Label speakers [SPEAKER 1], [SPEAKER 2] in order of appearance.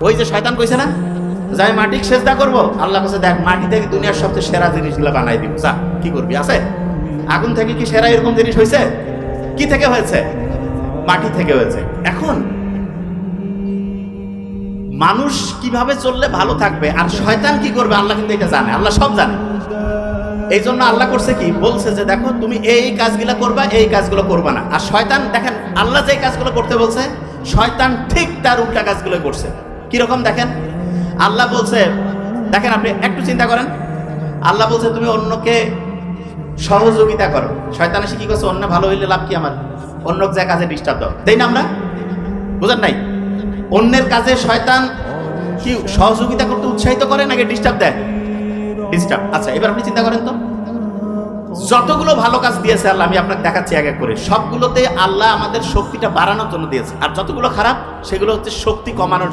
[SPEAKER 1] ওই যে শয়তান কইছে না? যে আমি মাটি সেজদা করব, আল্লাহ কাছে দেখ, মাটি থেকে দুনিয়ার সবচেয়ে সেরা জিনিসগুলো বানাই দিব। যা, কি করবি, আছে? আগুন থেকে কি সেরা এরকম জিনিস হয়েছে? কি থেকে হয়েছে? মাটি থেকে হয়েছে। এখন মানুষ কীভাবে চললে ভালো থাকবে আর শয়তান কি করবে, আল্লাহ কিন্তু এটা জানে, আল্লাহ সব জানে। এই জন্য আল্লাহ করছে কি? বলছে যে, দেখো, তুমি এই কাজগুলো করবা, এই কাজগুলো করবা না। আর শয়তান, দেখেন, আল্লাহ যে কাজগুলো করতে বলছে, শয়তান ঠিক তার উল্টা কাজগুলো করছে। কীরকম দেখেন? আল্লাহ বলছে, দেখেন আপনি একটু চিন্তা করেন। আল্লাহ বলছে, তুমি অন্যকে সহযোগিতা করো। শয়তান এসে কি করছে? অন্য ভালো হইলে লাভ কি আমার? অন্য যে কাজে ডিস্টার্ব দাও। তাই না আমরা? বুঝেন নাই? অন্যের কাজে শয়তান কি সহযোগিতা করতে উৎসাহিত করে নাকি ডিস্টার্ব দেয়? ডিস্টার্ব। আচ্ছা এবার আপনি চিন্তা করেন তো। যতগুলো ভালো কাজ দিয়েছে আল্লাহ, আমি আপনাকে দেখাচ্ছি এক এক করে। সবগুলোতে আল্লাহ আমাদের শক্তিটা বাড়ানোর জন্য দিয়েছে। আর যতগুলো খারাপ, সেগুলো হচ্ছে শক্তি কমানোর